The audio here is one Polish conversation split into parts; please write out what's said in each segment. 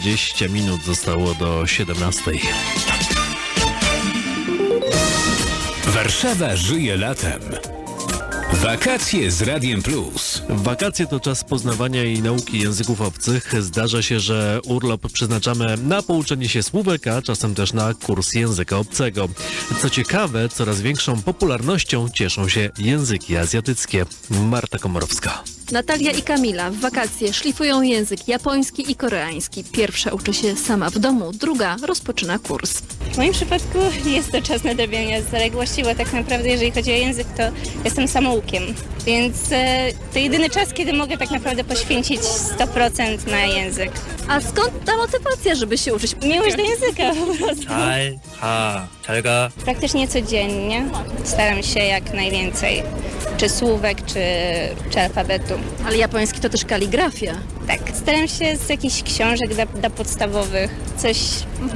20 minut zostało do 17. Warszawa żyje latem. Wakacje z Radiem Plus. Wakacje to czas poznawania i nauki języków obcych. Zdarza się, że urlop przeznaczamy na pouczenie się słówek, a czasem też na kurs języka obcego. Co ciekawe, coraz większą popularnością cieszą się języki azjatyckie. Marta Komorowska. Natalia i Kamila w wakacje szlifują język japoński i koreański. Pierwsza uczy się sama w domu, druga rozpoczyna kurs. W moim przypadku jest to czas nadrabiania zaległości, bo tak naprawdę jeżeli chodzi o język, to jestem samoukiem. Więc e, to jedyny czas, kiedy mogę tak naprawdę poświęcić 100% na język. A skąd ta motywacja, żeby się uczyć? Miłość do języka po prostu. 잘 가, 잘 가. Praktycznie codziennie staram się jak najwięcej. Czy słówek, czy, czy alfabetu. Ale japoński to też kaligrafia. Tak, staram się z jakichś książek dla, podstawowych, coś,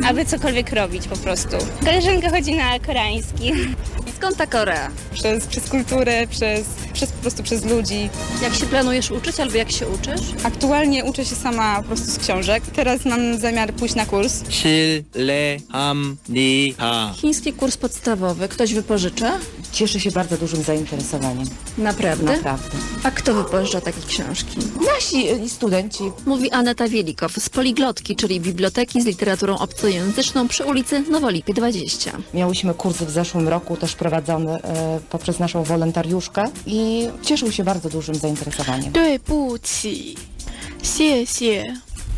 aby cokolwiek robić po prostu. Koleżanka chodzi na koreański. I skąd ta Korea? Przez, przez kulturę, przez, przez po prostu przez ludzi. Jak się planujesz uczyć albo jak się uczysz? Aktualnie uczę się sama po prostu z książek. Teraz mam zamiar pójść na kurs. Shi, ni, ha. Chiński kurs podstawowy. Ktoś wypożycza? Cieszy się bardzo dużym zainteresowaniem. Naprawdę? Naprawdę. A kto wypożycza takie książki? Nasi y, studenci studenci Mówi Aneta Wielikow z Poliglotki, czyli biblioteki z literaturą obcojęzyczną przy ulicy Nowolipy 20. miałyśmy kurs w zeszłym roku, też prowadzony y, poprzez naszą wolontariuszkę i cieszył się bardzo dużym zainteresowaniem. 对不起，谢谢。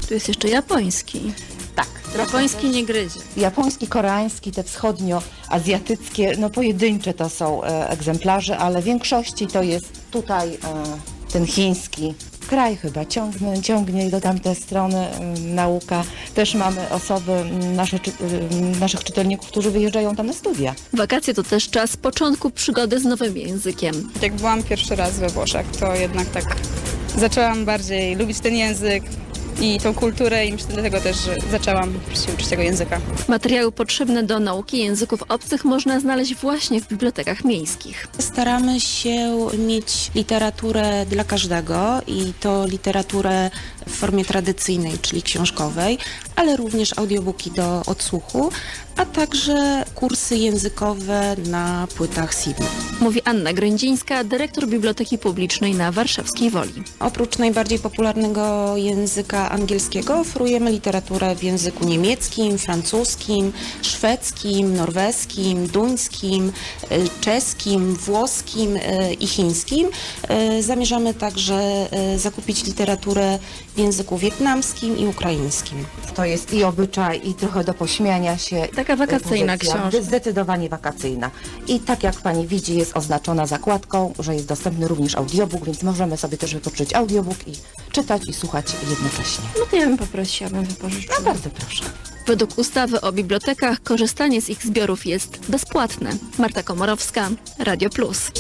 Tu jest jeszcze japoński. Tak. Japoński nie gryzie. Japoński, koreański, te wschodnioazjatyckie, no pojedyncze to są e, egzemplarze, ale w większości to jest tutaj e, ten chiński kraj chyba ciągnie, ciągnie do tamtej strony y, nauka. Też mamy osoby, m, nasze, y, naszych czytelników, którzy wyjeżdżają tam na studia. Wakacje to też czas początku przygody z nowym językiem. Jak byłam pierwszy raz we Włoszech, to jednak tak zaczęłam bardziej lubić ten język i tą kulturę i myślę dlatego też, że zaczęłam się uczyć tego języka. Materiały potrzebne do nauki języków obcych można znaleźć właśnie w bibliotekach miejskich. Staramy się mieć literaturę dla każdego i to literaturę w formie tradycyjnej, czyli książkowej, ale również audiobooki do odsłuchu, a także kursy językowe na płytach CD. Mówi Anna Grędzińska, dyrektor Biblioteki Publicznej na Warszawskiej Woli. Oprócz najbardziej popularnego języka angielskiego oferujemy literaturę w języku niemieckim, francuskim, szwedzkim, norweskim, duńskim, y, czeskim, włoskim y, i chińskim. Y, Zamierzamy także zakupić literaturę w języku wietnamskim i ukraińskim. To jest i obyczaj, i trochę do pośmiania się. Taka wakacyjna Pozycja książka. Zdecydowanie wakacyjna. I tak jak pani widzi, jest oznaczona zakładką, że jest dostępny również audiobook, więc możemy sobie też wypożyczyć audiobook i czytać i słuchać jednocześnie. No to ja bym poprosiła, bym wypożyczyła. No bardzo proszę. Według ustawy o bibliotekach korzystanie z ich zbiorów jest bezpłatne. Marta Komorowska, Radio Plus.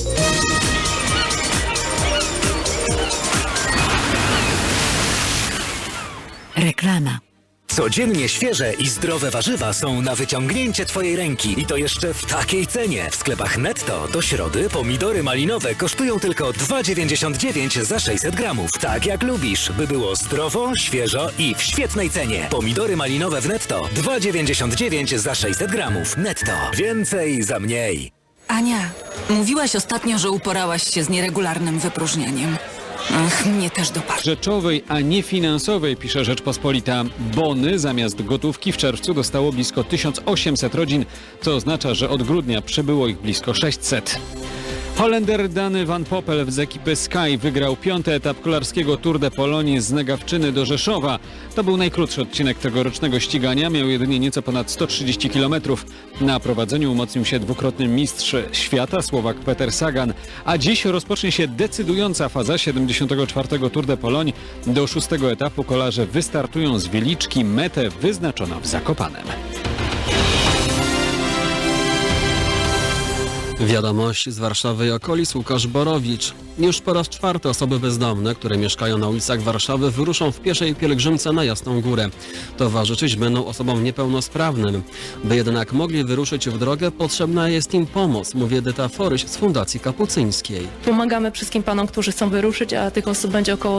Reklama. Codziennie świeże i zdrowe warzywa są na wyciągnięcie Twojej ręki i to jeszcze w takiej cenie. W sklepach Netto do środy pomidory malinowe kosztują tylko 2,99 za 600 gramów. Tak jak lubisz, by było zdrowo, świeżo i w świetnej cenie. Pomidory malinowe w Netto 2,99 za 600 gramów. Netto. Więcej za mniej. Ania, mówiłaś ostatnio, że uporałaś się z nieregularnym wypróżnianiem. Ach, mnie też dopadło. rzeczowej, a nie finansowej, pisze Rzeczpospolita. Bony zamiast gotówki w czerwcu dostało blisko 1800 rodzin, co oznacza, że od grudnia przybyło ich blisko 600. Holender Dany Van Poppel z ekipy Sky wygrał piąty etap kolarskiego Tour de Polonie z Negawczyny do Rzeszowa. To był najkrótszy odcinek tegorocznego ścigania, miał jedynie nieco ponad 130 km. Na prowadzeniu umocnił się dwukrotny mistrz świata Słowak Peter Sagan, a dziś rozpocznie się decydująca faza 74. Tour de Pologne. Do szóstego etapu kolarze wystartują z Wieliczki, metę wyznaczoną w Zakopanem. Wiadomość z Warszawy i okolic Łukasz Borowicz. Już po raz czwarty osoby bezdomne, które mieszkają na ulicach Warszawy wyruszą w pieszej pielgrzymce na Jasną Górę. Towarzyszyć będą osobom niepełnosprawnym. By jednak mogli wyruszyć w drogę, potrzebna jest im pomoc, mówi Edyta Foryś z Fundacji Kapucyńskiej. Pomagamy wszystkim panom, którzy chcą wyruszyć, a tych osób będzie około